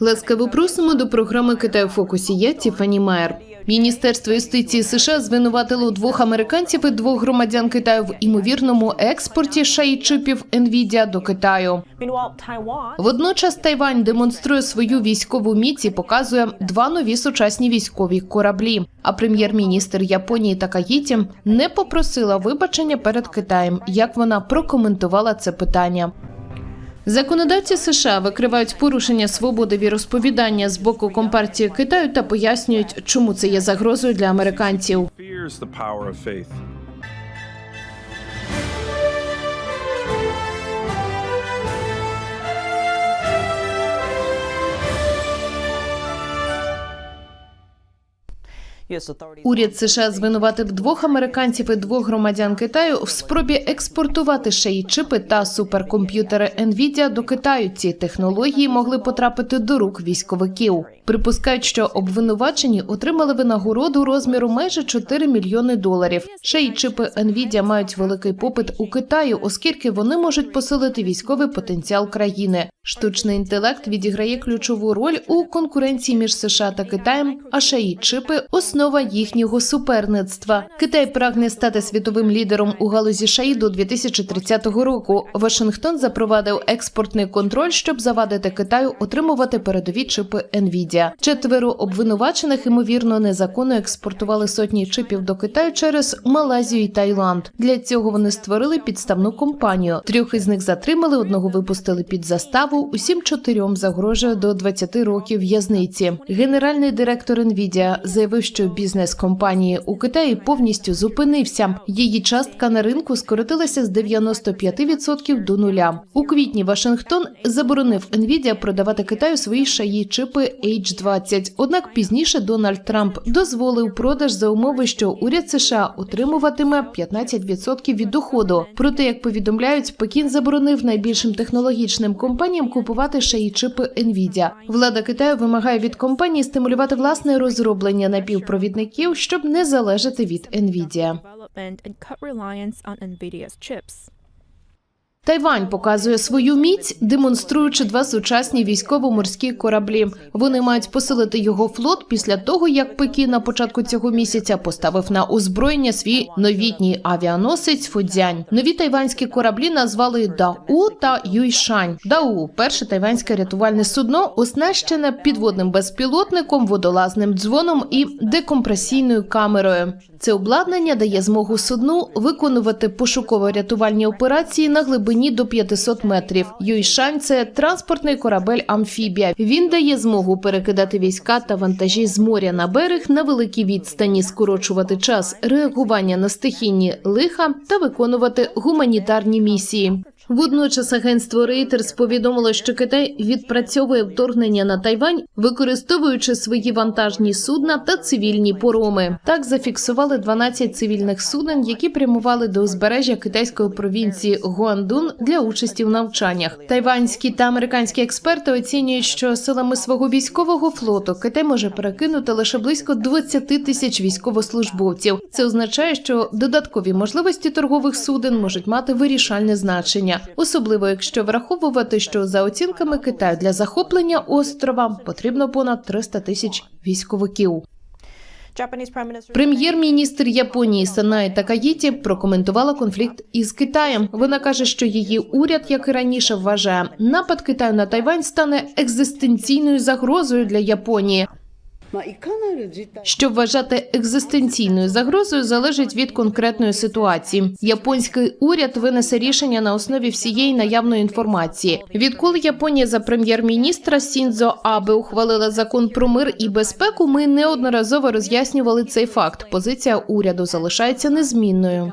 Ласкаво просимо до програми Китай у фокусі. Я Тіфані Майер. Міністерство юстиції США звинуватило двох американців і двох громадян Китаю в імовірному експорті шаї чипів NVIDIA до Китаю. Водночас Тайвань демонструє свою військову міць і показує два нові сучасні військові кораблі. А прем'єр-міністр Японії Такаїті не попросила вибачення перед Китаєм, як вона прокоментувала це питання. Законодавці США викривають порушення свободи віросповідання з боку компартії Китаю та пояснюють, чому це є загрозою для американців. Уряд США звинуватив двох американців і двох громадян Китаю в спробі експортувати шиї чипи та суперкомп'ютери NVIDIA до Китаю. Ці технології могли потрапити до рук військовиків. Припускають, що обвинувачені отримали винагороду розміру майже 4 мільйони доларів. Шиї чипи NVIDIA мають великий попит у Китаю, оскільки вони можуть посилити військовий потенціал країни. Штучний інтелект відіграє ключову роль у конкуренції між США та Китаєм, а шиї чипи основа їхнього суперництва. Китай прагне стати світовим лідером у галузі шаї до 2030 року. Вашингтон запровадив експортний контроль, щоб завадити Китаю отримувати передові чипи NVIDIA. Четверо обвинувачених ймовірно незаконно експортували сотні чипів до Китаю через Малайзію і Таїланд. Для цього вони створили підставну компанію. Трьох із них затримали, одного випустили під заставу. Усім чотирьом загрожує до 20 років в'язниці. Генеральний директор NVIDIA заявив, що бізнес компанії у Китаї повністю зупинився. Її частка на ринку скоротилася з 95% до нуля. У квітні Вашингтон заборонив NVIDIA продавати Китаю свої шаї чипи H20. Однак пізніше Дональд Трамп дозволив продаж за умови, що уряд США отримуватиме 15% від доходу. Проте, як повідомляють, Пекін заборонив найбільшим технологічним компаніям купувати шаї чипи NVIDIA. Влада Китаю вимагає від компанії стимулювати власне розроблення напівпровідників, щоб не залежати від NVIDIA. Тайвань показує свою міць, демонструючи два сучасні військово-морські кораблі. Вони мають посилити його флот після того, як Пекін на початку цього місяця поставив на озброєння свій новітній авіаносець Фудзянь. Нові тайванські кораблі назвали Дау та Юйшань. Дау перше тайванське рятувальне судно, оснащене підводним безпілотником, водолазним дзвоном і декомпресійною камерою. Це обладнання дає змогу судну виконувати пошуково-рятувальні операції на глибині до 500 метрів. Юйшань це транспортний корабель амфібія. Він дає змогу перекидати війська та вантажі з моря на берег на великій відстані, скорочувати час реагування на стихійні лиха та виконувати гуманітарні місії. Водночас агентство Reuters повідомило, що Китай відпрацьовує вторгнення на Тайвань, використовуючи свої вантажні судна та цивільні пороми. Так зафіксували 12 цивільних суден, які прямували до узбережжя китайської провінції Гуандун для участі в навчаннях. Тайванські та американські експерти оцінюють, що силами свого військового флоту Китай може перекинути лише близько 20 тисяч військовослужбовців. Це означає, що додаткові можливості торгових суден можуть мати вирішальне значення, особливо якщо враховувати, що за оцінками Китаю для захоплення острова потрібно понад 300 тисяч військовиків. Прем'єр-міністр Японії Санаї Такаїті прокоментувала конфлікт із Китаєм. Вона каже, що її уряд, як і раніше, вважає, напад Китаю на Тайвань стане екзистенційною загрозою для Японії. Що вважати екзистенційною загрозою залежить від конкретної ситуації. Японський уряд винесе рішення на основі всієї наявної інформації. Відколи Японія за прем'єр-міністра Сінзо Абе ухвалила закон про мир і безпеку. Ми неодноразово роз'яснювали цей факт. Позиція уряду залишається незмінною.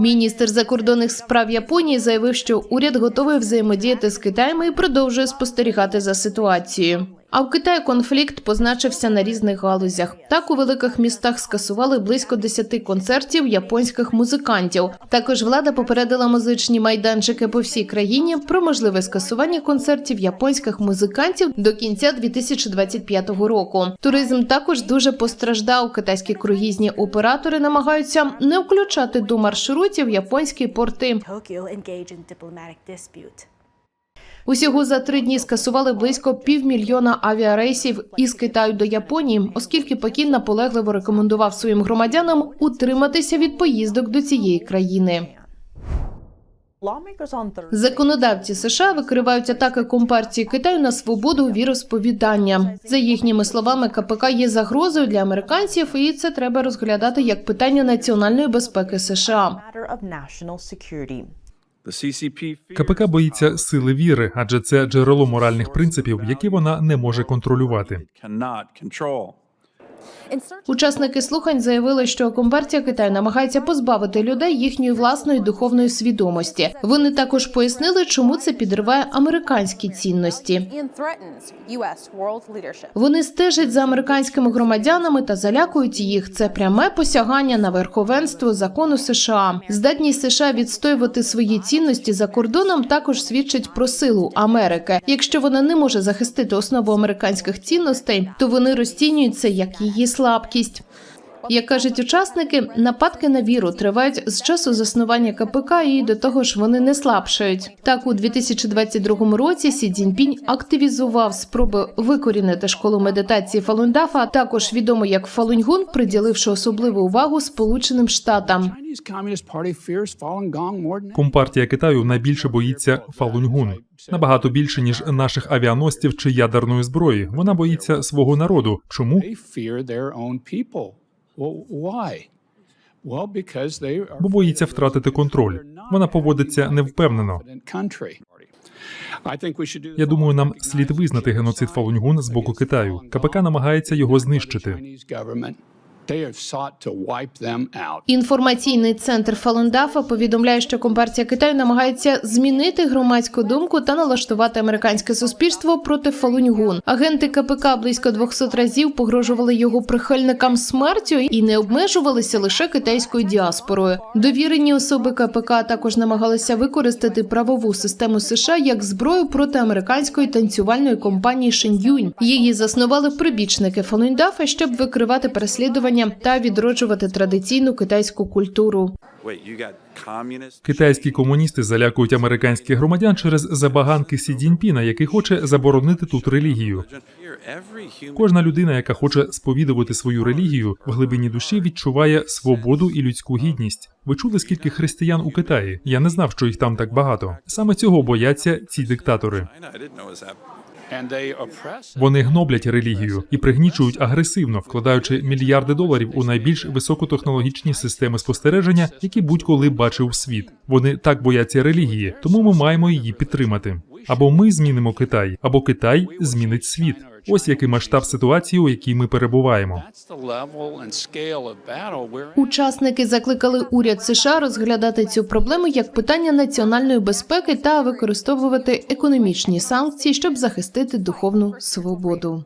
Міністр закордонних справ Японії заявив, що уряд готовий взаємодіяти з Китаєм і продовжує спостерігати за ситуацією. А в Китаї конфлікт позначився на різних галузях. Так у великих містах скасували близько 10 концертів японських музикантів. Також влада попередила музичні майданчики по всій країні про можливе скасування концертів японських музикантів до кінця 2025 року. Туризм також дуже постраждав. Китайські круїзні оператори намагаються не включати до маршрутів японські порти. Усього за три дні скасували близько півмільйона авіарейсів із Китаю до Японії, оскільки Пекін наполегливо рекомендував своїм громадянам утриматися від поїздок до цієї країни. Законодавці США викривають атаки компартії Китаю на свободу віросповідання. За їхніми словами, КПК є загрозою для американців, і це треба розглядати як питання національної безпеки США. КПК боїться сили віри, адже це джерело моральних принципів, які вона не може контролювати. Учасники слухань заявили, що компартія Китаю намагається позбавити людей їхньої власної духовної свідомості. Вони також пояснили, чому це підриває американські цінності. Вони стежать за американськими громадянами та залякують їх. Це пряме посягання на верховенство закону США. Здатність США відстоювати свої цінності за кордоном також свідчить про силу Америки. Якщо вона не може захистити основу американських цінностей, то вони розцінюються як її слабкість. Як кажуть учасники, нападки на віру тривають з часу заснування КПК і до того ж вони не слабшають. Так, у 2022 році Сі Цзіньпінь активізував спроби викорінити школу медитації Фалундафа, також відомо як Фалуньгун, приділивши особливу увагу Сполученим Штатам. Компартія Китаю найбільше боїться Фалуньгун. Набагато більше ніж наших авіаносців чи ядерної зброї. Вона боїться свого народу. Чому? Бо боїться втратити контроль. Вона поводиться невпевнено. Я думаю, нам слід визнати геноцид Фалуньгун з боку Китаю. КПК намагається його знищити. Інформаційний центр Фалундафа повідомляє, що компартія Китаю намагається змінити громадську думку та налаштувати американське суспільство проти Фалуньгун. Агенти КПК близько 200 разів погрожували його прихильникам смертю і не обмежувалися лише китайською діаспорою. Довірені особи КПК також намагалися використати правову систему США як зброю проти американської танцювальної компанії Шин'юнь. Її заснували прибічники Фалундафа, щоб викривати переслідування та відроджувати традиційну китайську культуру. Китайські комуністи залякують американських громадян через забаганки Сі Цзіньпіна, який хоче заборонити тут релігію. Кожна людина, яка хоче сповідувати свою релігію, в глибині душі відчуває свободу і людську гідність. Ви чули, скільки християн у Китаї? Я не знав, що їх там так багато. Саме цього бояться ці диктатори. Вони гноблять релігію і пригнічують агресивно, вкладаючи мільярди доларів у найбільш високотехнологічні системи спостереження, які будь-коли бачив світ. Вони так бояться релігії, тому ми маємо її підтримати. Або ми змінимо Китай, або Китай змінить світ. Ось який масштаб ситуації, у якій ми перебуваємо. Учасники закликали уряд США розглядати цю проблему як питання національної безпеки та використовувати економічні санкції, щоб захистити духовну свободу.